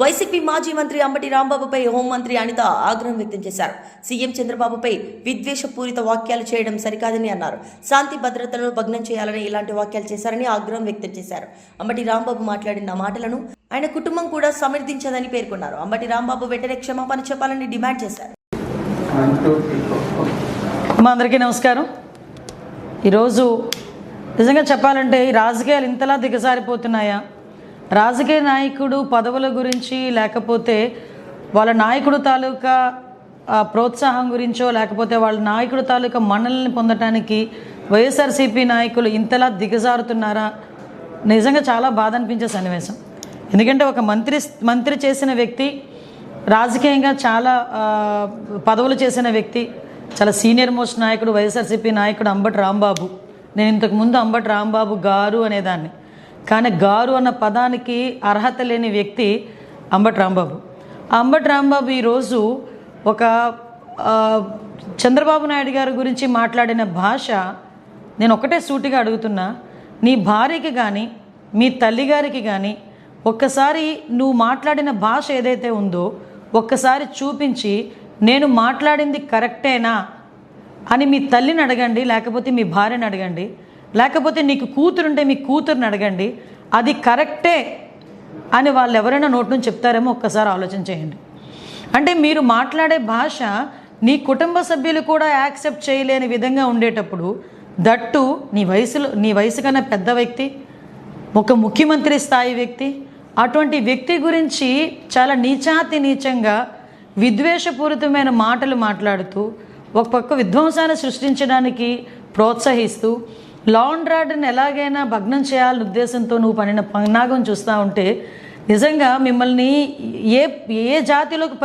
YCP మాజీ మంత్రి అంబటి రాంబాబుపై హోంమంత్రి అనిత ఆగ్రహం వ్యక్తం చేశారు. సీఎం చంద్రబాబుపై విద్వేషపూరిత వాక్యాలు చేయడం సరికాదని అన్నారు. శాంతి భద్రతలను భగ్నం చేయాలని ఇలాంటి వాక్యాలు చేశారని ఆగ్రహం వ్యక్తం చేశారు. అంబటి రాంబాబు మాట్లాడిన మాటలను ఆయన కుటుంబం కూడా సమర్థించదని పేర్కొన్నారు. అంబటి రాంబాబు వెంటనే క్షమాపణ చెప్పాలని డిమాండ్ చేశారు. మా అందరికీ నమస్కారం. ఈరోజు నిజంగా చెప్పాలంటే ఈ రాజకీయాలు ఇంతలా దిగజారిపోతున్నాయా? రాజకీయ నాయకుడు పదవుల గురించి లేకపోతే వాళ్ళ నాయకుడు తాలూకా ప్రోత్సాహం గురించో లేకపోతే వాళ్ళ నాయకుడు తాలూకా మన్నల్ని పొందటానికి వైఎస్ఆర్సీపీ నాయకులు ఇంతలా దిగజారుతున్నారా? నిజంగా చాలా బాధ అనిపించే సన్నివేశం. ఎందుకంటే ఒక మంత్రి మంత్రి చేసిన వ్యక్తి రాజకీయంగా చాలా పదవులు చేసిన వ్యక్తి చాలా సీనియర్ మోస్ట్ నాయకుడు వైఎస్ఆర్సీపీ నాయకుడు అంబటి రాంబాబు. నేను ఇంతకు ముందు అంబటి రాంబాబు గారు అనేదాన్ని. కానీ గారు అన్న పదానికి అర్హత లేని వ్యక్తి అంబటి రాంబాబు. అంబటి రాంబాబు ఈరోజు ఒక చంద్రబాబు నాయుడు గారి గురించి మాట్లాడిన భాష నేను ఒకటే సూటిగా అడుగుతున్నా. నీ భార్యకి కానీ మీ తల్లిగారికి కానీ ఒక్కసారి నువ్వు మాట్లాడిన భాష ఏదైతే ఉందో ఒక్కసారి చూపించి నేను మాట్లాడింది కరెక్టేనా అని మీ తల్లిని అడగండి లేకపోతే మీ భార్యని అడగండి. లేకపోతే నీకు కూతురుంటే మీ కూతురుని అడగండి. అది కరెక్టే అని వాళ్ళు ఎవరైనా నోటి నుంచి చెప్తారేమో ఒక్కసారి ఆలోచన చేయండి. అంటే మీరు మాట్లాడే భాష నీ కుటుంబ సభ్యులు కూడా యాక్సెప్ట్ చేయలేని విధంగా ఉండేటప్పుడు దట్టు నీ వయసులో నీ వయసు కన్నా పెద్ద వ్యక్తి ఒక ముఖ్యమంత్రి స్థాయి వ్యక్తి అటువంటి వ్యక్తి గురించి చాలా నీచాతి నీచంగా విద్వేషపూరితమైన మాటలు మాట్లాడుతూ ఒక పక్క విధ్వంసాన్ని సృష్టించడానికి ప్రోత్సహిస్తూ లా అండ్ ఆర్డర్ని ఎలాగైనా భగ్నం చేయాలనే ఉద్దేశంతో నువ్వు పనిన పన్నాగం చూస్తూ ఉంటే నిజంగా మిమ్మల్ని ఏ ఏ జాతిలోకి పరి